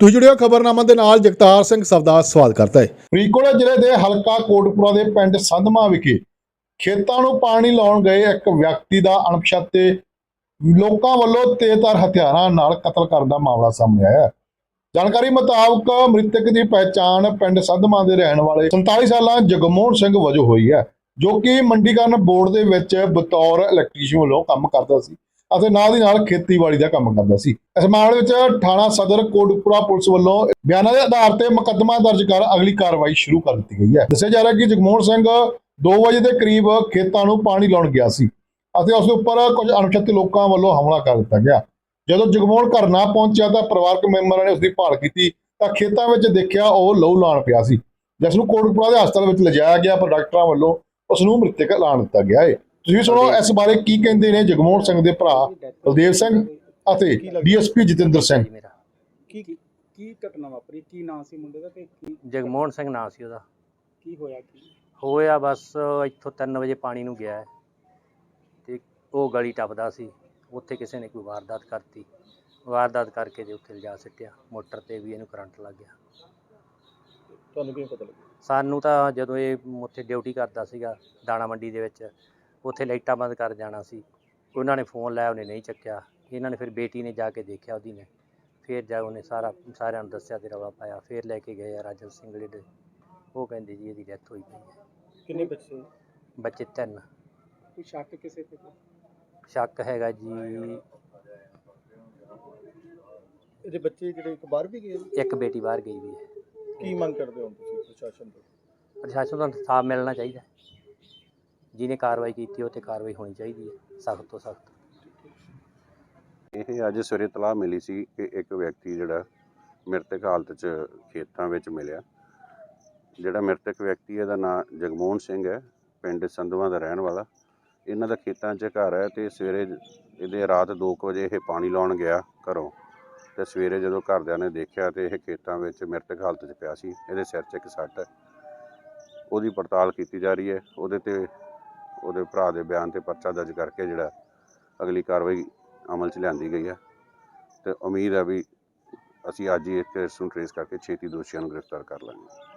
ਤੁਸੀਂ ਜੁੜਿਓ ਖਬਰਨਾਮਾ ਦੇ ਨਾਲ, ਜਗਤਾਰ ਸਿੰਘ ਸਵਦਾ ਸਵਾਲ ਕਰਦਾ ਹੈ। ਫਰੀਦਕੋਟ ਜ਼ਿਲ੍ਹੇ ਦੇ ਹਲਕਾ ਕੋਟਪੁਰਾ ਦੇ ਪਿੰਡ ਸੰਧਮਾ ਵਿਖੇ ਖੇਤਾਂ ਨੂੰ ਪਾਣੀ ਲਾਉਣ ਗਏ ਇੱਕ ਵਿਅਕਤੀ ਦਾ ਅਣਪਛਾਤੇ ਲੋਕਾਂ ਵੱਲੋਂ ਤੇਜ਼ਧਾਰ ਹਥਿਆਰਾਂ ਨਾਲ ਕਤਲ ਕਰਨ ਦਾ ਮਾਮਲਾ ਸਾਹਮਣੇ ਆਇਆ ਜਾਣਕਾਰੀ ਮੁਤਾਬਕ ਮ੍ਰਿਤਕ ਦੀ ਪਛਾਣ ਪਿੰਡ ਸੰਧਮਾ ਦੇ ਰਹਿਣ ਵਾਲੇ 47 ਸਾਲਾਂ ਜਗਮੋਹਨ ਸਿੰਘ ਵਜੋਂ ਹੋਈ ਹੈ, ਜੋ ਕਿ ਮੰਡੀਕਰਨ ਬੋਰਡ ਦੇ ਵਿੱਚ ਬਤੌਰ ਇਲੈਕਟ੍ਰੀਸ਼ੀਅਨ ਵੱਲੋਂ ਕੰਮ ਕਰਦਾ ਸੀ। ਅਤੇ ਨਾਲ ਦੀ ਨਾਲ ਖੇਤੀਬਾੜੀ ਦਾ ਕੰਮ ਕਰਦਾ ਸੀ। ਇਸ ਮਾਮਲੇ ਵਿੱਚ ਥਾਣਾ ਸਦਰ ਕੋਟਪੁਰਾ ਪੁਲਿਸ ਵੱਲੋਂ ਬਿਆਨਾਂ ਦੇ ਆਧਾਰ ਤੇ ਮੁਕੱਦਮਾ ਦਰਜ ਕਰ ਅਗਲੀ ਕਾਰਵਾਈ ਸ਼ੁਰੂ ਕਰ ਦਿੱਤੀ ਗਈ ਹੈ। ਦੱਸਿਆ ਜਾ ਰਿਹਾ ਹੈ ਕਿ ਜਗਮੋਹਨ ਸਿੰਘ 2 ਵਜੇ ਦੇ ਕਰੀਬ ਖੇਤਾਂ ਨੂੰ ਪਾਣੀ ਲਾਉਣ ਗਿਆ ਸੀ ਅਤੇ ਉਸ ਦੇ ਉੱਪਰ ਕੁਝ ਅਣਪਛਾਤੇ ਲੋਕਾਂ ਵੱਲੋਂ ਹਮਲਾ ਕਰ ਦਿੱਤਾ ਗਿਆ। ਜਦੋਂ ਜਗਮੋਹਨ ਘਰ ਨਾ ਪਹੁੰਚਿਆ ਤਾਂ ਪਰਿਵਾਰਕ ਮੈਂਬਰਾਂ ਨੇ ਉਸ ਦੀ ਭਾਲ ਕੀਤੀ ਤਾਂ ਖੇਤਾਂ ਵਿੱਚ ਦੇਖਿਆ ਉਹ ਲਹੂ ਲਾਣ ਪਿਆ ਸੀ। ਜਿਸ ਨੂੰ ਕੋਟਪੁਰਾ ਦੇ ਹਸਪਤਾਲ ਵਿੱਚ ਲਿਜਾਇਆ ਗਿਆ ਪਰ ਡਾਕਟਰਾਂ ਵੱਲੋਂ ਉਸ ਨੂੰ ਮ੍ਰਿਤਕ ਐਲਾਨ ਦਿੱਤਾ ਗਿਆ ਹੈ। ਤੁਸੀਂ ਸੁਣੋ ਇਸ ਬਾਰੇ ਕੀ ਕਹਿੰਦੇ ਨੇ ਜਗਮੋਹਨ ਸਿੰਘ ਦੇ ਭਰਾ ਬਲਦੇਵ ਸਿੰਘ ਅਤੇ ਡੀਐਸਪੀ ਜਤਿੰਦਰ ਸਿੰਘ। ਜੀ ਕੀ ਕੀ ਘਟਨਾ ਵਾਪਰੀ? ਕੀ ਨਾਂ ਸੀ ਮੁੰਡੇ ਦਾ ਤੇ ਕੀ ਜਗਮੋਹਨ ਸਿੰਘ ਨਾਂ ਸੀ ਉਹਦਾ। ਕੀ ਹੋਇਆ ਕੀ? ਹੋਇਆ ਬਸ ਇੱਥੋਂ 3 ਵਜੇ ਪਾਣੀ ਨੂੰ ਗਿਆ ਤੇ ਉਹ ਗਲੀ ਟੱਪਦਾ ਸੀ। ਉੱਥੇ ਕਿਸੇ ਨੇ ਕੋਈ ਵਾਰਦਾਤ ਕਰਤੀ। ਵਾਰਦਾਤ ਕਰਕੇ ਤੇ ਉੱਥੇ ਲਿਜਾ ਸਿੱਟਿਆ। ਮੋਟਰ ਤੇ ਵੀ ਇਹਨੂੰ ਕਰੰਟ ਲੱਗ ਗਿਆ। ਤੁਹਾਨੂੰ ਕਿਵੇਂ ਪਤਾ ਲੱਗਿਆ? ਸਾਨੂੰ ਤਾਂ ਜਦੋਂ ਇਹ ਉੱਥੇ ਡਿਊਟੀ ਕਰਦਾ ਸੀਗਾ ਦਾਣਾ ਮੰਡੀ ਦੇ ਵਿੱਚ ਉੱਥੇ ਲਾਈਟਾਂ ਬੰਦ ਕਰ ਜਾਣਾ ਸੀ। ਉਹਨਾਂ ਨੇ ਫੋਨ ਲਾਇਆ ਉਹਨੇ ਨਹੀਂ ਚੱਕਿਆ। ਇਹਨਾਂ ਨੇ ਫਿਰ ਬੇਟੀ ਨੇ ਜਾ ਕੇ ਦੇਖਿਆ ਉਹਦੀ ਨੇ। ਫਿਰ ਜਾ ਉਹਨੇ ਸਾਰਾ ਸਾਰਿਆਂ ਨੂੰ ਦੱਸਿਆ ਤੇ ਰੌਲਾ ਪਾਇਆ। ਫਿਰ ਲੈ ਕੇ ਗਏ ਆ ਰਾਜਨ ਸਿੰਘਲੇ ਦੇ ਉਹ ਕਹਿੰਦੇ ਜੀ ਇਹਦੀ ਡੈਥ ਹੋਈ ਪਈ ਹੈ। ਕਿੰਨੇ ਬੱਚੇ ਬੱਚੇ ਤਿੰਨ। ਕੋਈ ਸ਼ੱਕ ਕਿਸੇ ਤੇ? ਸ਼ੱਕ ਹੈਗਾ ਜੀ। ਇਹਦੇ ਬੱਚੇ ਜਿਹੜੇ ਇੱਕ ਬਾਹਰ ਵੀ ਗਏ ਇੱਕ ਬੇਟੀ ਬਾਹਰ ਗਈ ਵੀ ਹੈ। ਕੀ ਮੰਗ ਕਰਦੇ ਹੋ ਤੁਸੀਂ ਪ੍ਰਸ਼ਾਸਨ ਤੋਂ? ਪ੍ਰਸ਼ਾਸਨ ਨੂੰ ਇਨਸਾਫ ਮਿਲਣਾ ਚਾਹੀਦਾ। ਜਿਹਨੇ ਕਾਰਵਾਈ ਕੀਤੀ, ਉਹ ਤੇ ਕਾਰਵਾਈ ਹੋਣੀ ਚਾਹੀਦੀ ਹੈ, ਸਖਤ ਤੋਂ ਸਖਤ। ਇਹ ਅੱਜ ਸਵੇਰੇ ਤਲਾਹ ਮਿਲੀ ਸੀ ਕਿ ਇੱਕ ਵਿਅਕਤੀ ਜਿਹੜਾ ਮ੍ਰਿਤਕ ਹਾਲਤ 'ਚ ਖੇਤਾਂ ਵਿੱਚ ਮਿਲਿਆ। ਜਿਹੜਾ ਮ੍ਰਿਤਕ ਵਿਅਕਤੀ ਇਹਦਾ ਨਾਮ ਜਗਮੋਹਨ ਸਿੰਘ ਹੈ, ਪਿੰਡ ਸੰਧਵਾ ਦਾ ਰਹਿਣ ਵਾਲਾ। ਇਹਨਾਂ ਦਾ ਖੇਤਾਂ 'ਚ ਘਰ ਹੈ ਤੇ ਸਵੇਰੇ ਇਹਦੇ ਰਾਤ 2 ਵਜੇ ਇਹ ਪਾਣੀ ਲਾਉਣ ਗਿਆ ਘਰੋਂ। ਤੇ ਸਵੇਰੇ ਜਦੋਂ ਘਰਦਿਆਂ ਨੇ ਦੇਖਿਆ ਤੇ ਇਹ ਖੇਤਾਂ ਵਿੱਚ ਮ੍ਰਿਤਕ ਹਾਲਤ 'ਚ ਪਿਆ ਸੀ, ਇਹਦੇ ਸਿਰ 'ਚ ਇੱਕ ਸੱਟ ਹੈ। ਉਹਦੀ ਪੜਤਾਲ ਕੀਤੀ ਜਾ ਰਹੀ ਹੈ, ਉਹਦੇ ਤੇ ਉਹਦੇ ਭਰਾ ਦੇ ਬਿਆਨ ਤੇ ਪਰਚਾ ਦਰਜ ਕਰਕੇ ਜਿਹੜਾ ਅਗਲੀ ਕਾਰਵਾਈ ਅਮਲ 'ਚ ਲਿਆਂਦੀ ਗਈ ਹੈ। ਤੇ ਉਮੀਦ ਹੈ ਵੀ ਅਸੀਂ ਅੱਜ ਹੀ ਇਸ ਕੇਸ ਨੂੰ ਟ੍ਰੇਸ ਕਰਕੇ ਛੇਤੀ ਦੋਸ਼ੀਆਂ ਨੂੰ ਗ੍ਰਿਫਤਾਰ ਕਰ ਲਾਂਗੇ।